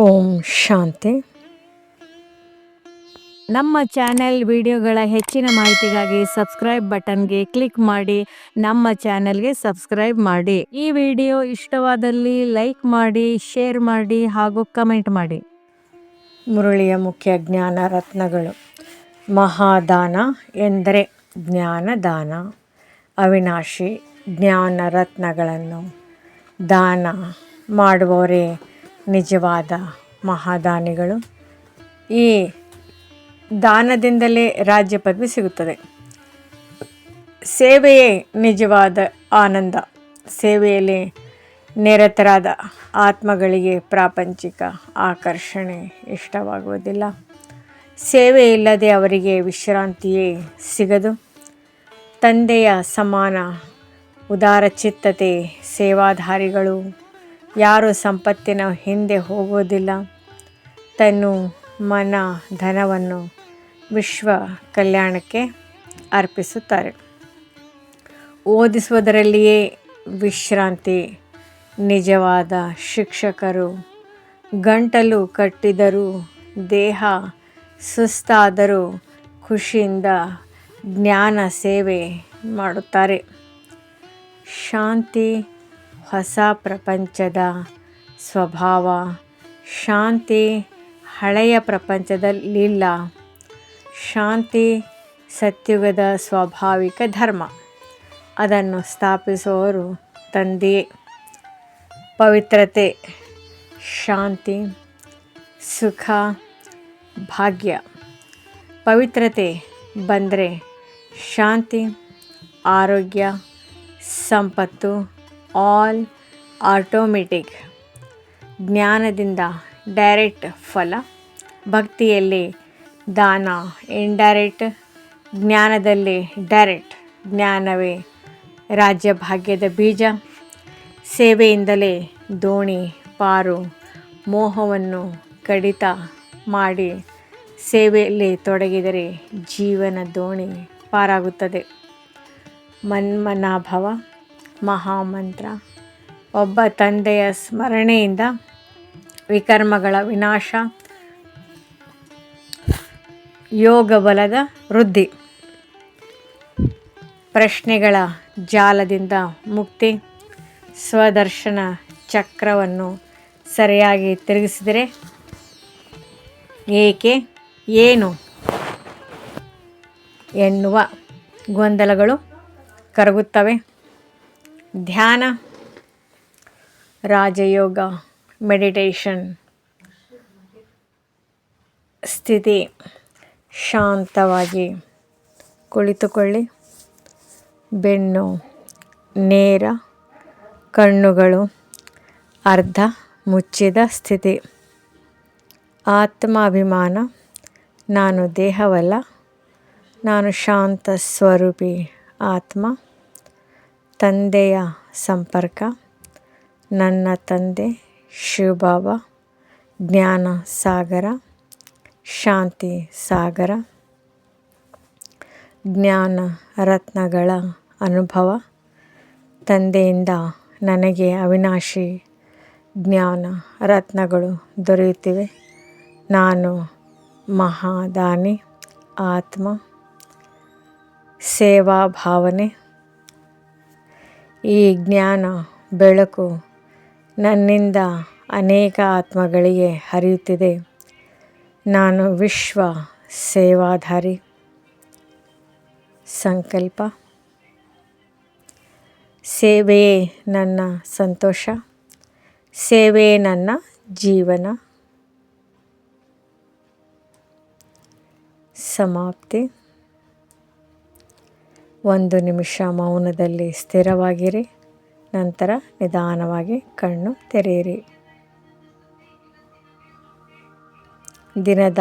ಓಂ ಶಾಂತಿ. ನಮ್ಮ ಚಾನೆಲ್ ವಿಡಿಯೋಗಳ ಹೆಚ್ಚಿನ ಮಾಹಿತಿಗಾಗಿ ಸಬ್ಸ್ಕ್ರೈಬ್ ಬಟನ್ಗೆ ಕ್ಲಿಕ್ ಮಾಡಿ ನಮ್ಮ ಚಾನೆಲ್ಗೆ ಸಬ್ಸ್ಕ್ರೈಬ್ ಮಾಡಿ. ಈ ವಿಡಿಯೋ ಇಷ್ಟವಾದಲ್ಲಿ ಲೈಕ್ ಮಾಡಿ ಶೇರ್ ಮಾಡಿ ಹಾಗೂ ಕಮೆಂಟ್ ಮಾಡಿ. ಮುರುಳಿಯ ಮುಖ್ಯ ಜ್ಞಾನ ರತ್ನಗಳು. ಮಹಾದಾನ ಎಂದರೆ ಜ್ಞಾನದಾನ ಅವಿನಾಶಿ ಜ್ಞಾನ ರತ್ನಗಳನ್ನು ದಾನ ಮಾಡುವವರೇ ನಿಜವಾದ ಮಹಾದಾನಿಗಳು. ಈ ದಾನದಿಂದಲೇ ರಾಜ್ಯ ಪದವಿ ಸಿಗುತ್ತದೆ. ಸೇವೆಯೇ ನಿಜವಾದ ಆನಂದ. ಸೇವೆಯಲ್ಲಿ ನಿರತರಾದ ಆತ್ಮಗಳಿಗೆ ಪ್ರಾಪಂಚಿಕ ಆಕರ್ಷಣೆ ಇಷ್ಟವಾಗುವುದಿಲ್ಲ. ಸೇವೆ ಇಲ್ಲದೆ ಅವರಿಗೆ ವಿಶ್ರಾಂತಿಯೇ ಸಿಗದು, ತಂದೆಯ ಸಮಾನ ಉದಾರಚಿತ್ತತೆ ಸೇವಾಧಾರಿಗಳು ಯಾರು ಸಂಪತ್ತಿನ ಹಿಂದೆ ಹೋಗೋದಿಲ್ಲ ತನ್ನು ಮನ ಧನವನ್ನು ವಿಶ್ವ ಕಲ್ಯಾಣಕ್ಕೆ ಅರ್ಪಿಸುತ್ತಾರೆ. ಓದಿಸುವುದರಲ್ಲಿಯೇ ವಿಶ್ರಾಂತಿ, ನಿಜವಾದ ಶಿಕ್ಷಕರು, ಗಂಟಲು ಕಟ್ಟಿದರೂ, ದೇಹ ಸುಸ್ತಾದರೂ ಖುಷಿಯಿಂದ ಜ್ಞಾನ ಸೇವೆ ಮಾಡುತ್ತಾರೆ. ಶಾಂತಿ ಹೊಸ ಪ್ರಪಂಚದ ಸ್ವಭಾವ, ಶಾಂತಿ ಹಳೆಯ ಪ್ರಪಂಚದಲ್ಲಿಲ್ಲ ಶಾಂತಿ ಸತ್ಯುಗದ ಸ್ವಾಭಾವಿಕ ಧರ್ಮ. ಅದನ್ನು ಸ್ಥಾಪಿಸುವವರು ತಂದೆಯೇ ಪವಿತ್ರತೆ, ಶಾಂತಿ, ಸುಖ, ಭಾಗ್ಯ. ಪವಿತ್ರತೆ ಬಂದರೆ ಶಾಂತಿ, ಆರೋಗ್ಯ, ಸಂಪತ್ತು ಆಲ್ ಆಟೋಮೆಟಿಕ್ ಜ್ಞಾನದಿಂದ ಡೈರೆಕ್ಟ್ ಫಲ. ಭಕ್ತಿಯಲ್ಲಿ ದಾನ ಇಂಡೈರೆಕ್ಟ್ ಜ್ಞಾನದಲ್ಲಿ ಡೈರೆಕ್ಟ್ ಜ್ಞಾನವೇ ರಾಜ್ಯ ಭಾಗ್ಯದ ಬೀಜ. ಸೇವೆಯಿಂದಲೇ ದೋಣಿ, ಪಾರು, ಮೋಹವನ್ನು ಕಡಿತ ಮಾಡಿ ಸೇವೆಯಲ್ಲಿ ತೊಡಗಿದರೆ ಜೀವನ ದೋಣಿ ಪಾರಾಗುತ್ತದೆ. ಮನ್ಮನಾಭವ. ಮಹಾಮಂತ್ರ. ಒಬ್ಬ ತಂದೆಯ ಸ್ಮರಣೆಯಿಂದ ವಿಕರ್ಮಗಳ ವಿನಾಶ, ಯೋಗ ಬಲದ ವೃದ್ಧಿ. ಪ್ರಶ್ನೆಗಳ ಜಾಲದಿಂದ ಮುಕ್ತಿ. ಸ್ವದರ್ಶನ ಚಕ್ರವನ್ನು ಸರಿಯಾಗಿ ತಿರುಗಿಸಿದರೆ ಏಕೆ, ಏನು ಎನ್ನುವ ಗೊಂದಲಗಳು ಕರಗುತ್ತವೆ. ಧ್ಯಾನ, ರಾಜಯೋಗ ಮೆಡಿಟೇಷನ್ ಸ್ಥಿತಿ, ಶಾಂತವಾಗಿ ಕುಳಿತುಕೊಳ್ಳಿ. ಬೆನ್ನು, ನೇರ, ಕಣ್ಣುಗಳು, ಅರ್ಧ ಮುಚ್ಚಿದ ಸ್ಥಿತಿ. ಆತ್ಮಾಭಿಮಾನ, ನಾನು ದೇಹವಲ್ಲ, ನಾನು ಶಾಂತ ಸ್ವರೂಪಿ ಆತ್ಮ. ತಂದೆಯ ಸಂಪರ್ಕ, ನನ್ನ ತಂದೆ ಶಿವಬಾಬಾ ಜ್ಞಾನ ಸಾಗರ, ಶಾಂತಿ ಸಾಗರ, ಜ್ಞಾನ ರತ್ನಗಳ ಅನುಭವ, ತಂದೆಯಿಂದ ನನಗೆ ಅವಿನಾಶಿ ಜ್ಞಾನ ರತ್ನಗಳು ದೊರೆಯುತ್ತಿವೆ. ನಾನು ಮಹಾದಾನಿ, ಆತ್ಮ, ಸೇವಾ ಭಾವನೆ ಈ ಜ್ಞಾನ, ಬೆಳಕು ನನ್ನಿಂದ ಅನೇಕ ಆತ್ಮಗಳಿಗೆ ಹರಿಯುತ್ತಿದೆ. ನಾನು ವಿಶ್ವ ಸೇವಾಧಾರಿ. ಸಂಕಲ್ಪ. ಸೇವೆಯೇ ನನ್ನ ಸಂತೋಷ. ಸೇವೆಯೇ ನನ್ನ ಜೀವನ. ಸಮಾಪ್ತಿ. ಒಂದು ನಿಮಿಷ ಮೌನದಲ್ಲಿ ಸ್ಥಿರವಾಗಿರಿ. ನಂತರ ನಿಧಾನವಾಗಿ ಕಣ್ಣು ತೆರೆಯಿರಿ. ದಿನದ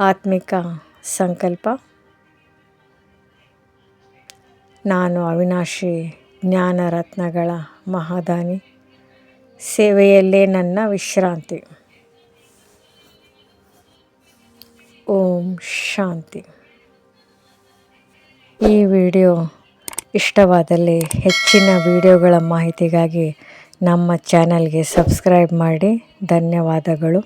ಆತ್ಮಿಕ ಸಂಕಲ್ಪ. ನಾನು ಅವಿನಾಶಿ ಜ್ಞಾನ ರತ್ನಗಳ ಮಹಾದಾನಿ. ಸೇವೆಯಲ್ಲೇ ನನ್ನ ವಿಶ್ರಾಂತಿ. ಓಂ ಶಾಂತಿ. ಈ ವಿಡಿಯೋ ಇಷ್ಟವಾದಲ್ಲಿ ಹೆಚ್ಚಿನ ವಿಡಿಯೋಗಳ ಮಾಹಿತಿಗಾಗಿ ನಮ್ಮ ಚಾನಲ್ಗೆ ಸಬ್ಸ್ಕ್ರೈಬ್ ಮಾಡಿ. ಧನ್ಯವಾದಗಳು.